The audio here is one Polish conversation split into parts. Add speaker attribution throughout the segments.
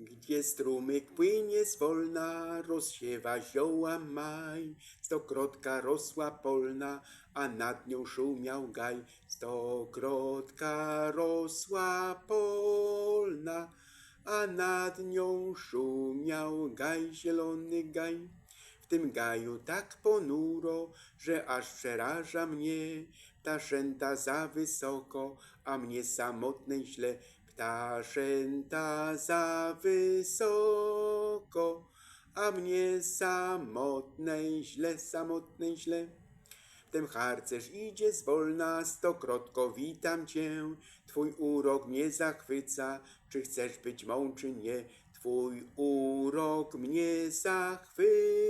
Speaker 1: Gdzie strumyk płynie zwolna, rozsiewa zioła maj. Stokrotka rosła polna, a nad nią szumiał gaj. Stokrotka rosła polna, a nad nią szumiał gaj, zielony gaj. W tym gaju tak ponuro, że aż przeraża mnie. Ptaszęta za wysoko, a mnie samotnej źle. Ptaszęta za wysoko, a mnie samotnej źle, samotnej źle. Wtem harcerz idzie zwolna, stokrotko witam cię. Twój urok mnie zachwyca, czy chcesz być mą, czy nie. Twój urok mnie zachwyca,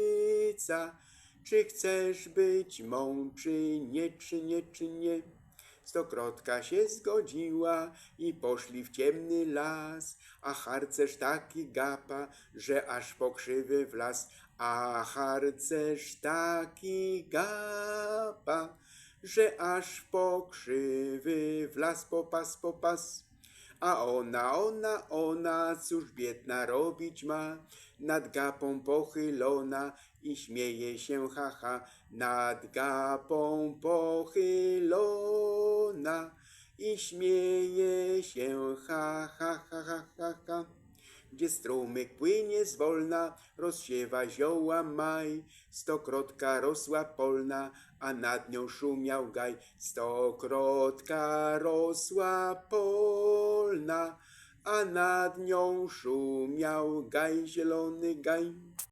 Speaker 1: czy chcesz być mą, czy nie, czy nie, czy nie. Stokrotka się zgodziła i poszli w ciemny las, a harcerz taki gapa, że aż po krzywy w las, a harcerz taki gapa, że aż po krzywy w las. Popas, popas. A ona, ona, ona, cóż biedna robić ma, nad gapą pochylona i śmieje się, haha, nad gapą pochylona i śmieje się, ha, ha, ha, ha, ha, ha. Gdzie strumyk płynie zwolna, rozsiewa zioła maj. Stokrotka rosła polna, a nad nią szumiał gaj. Stokrotka rosła polna, a nad nią szumiał gaj, zielony gaj.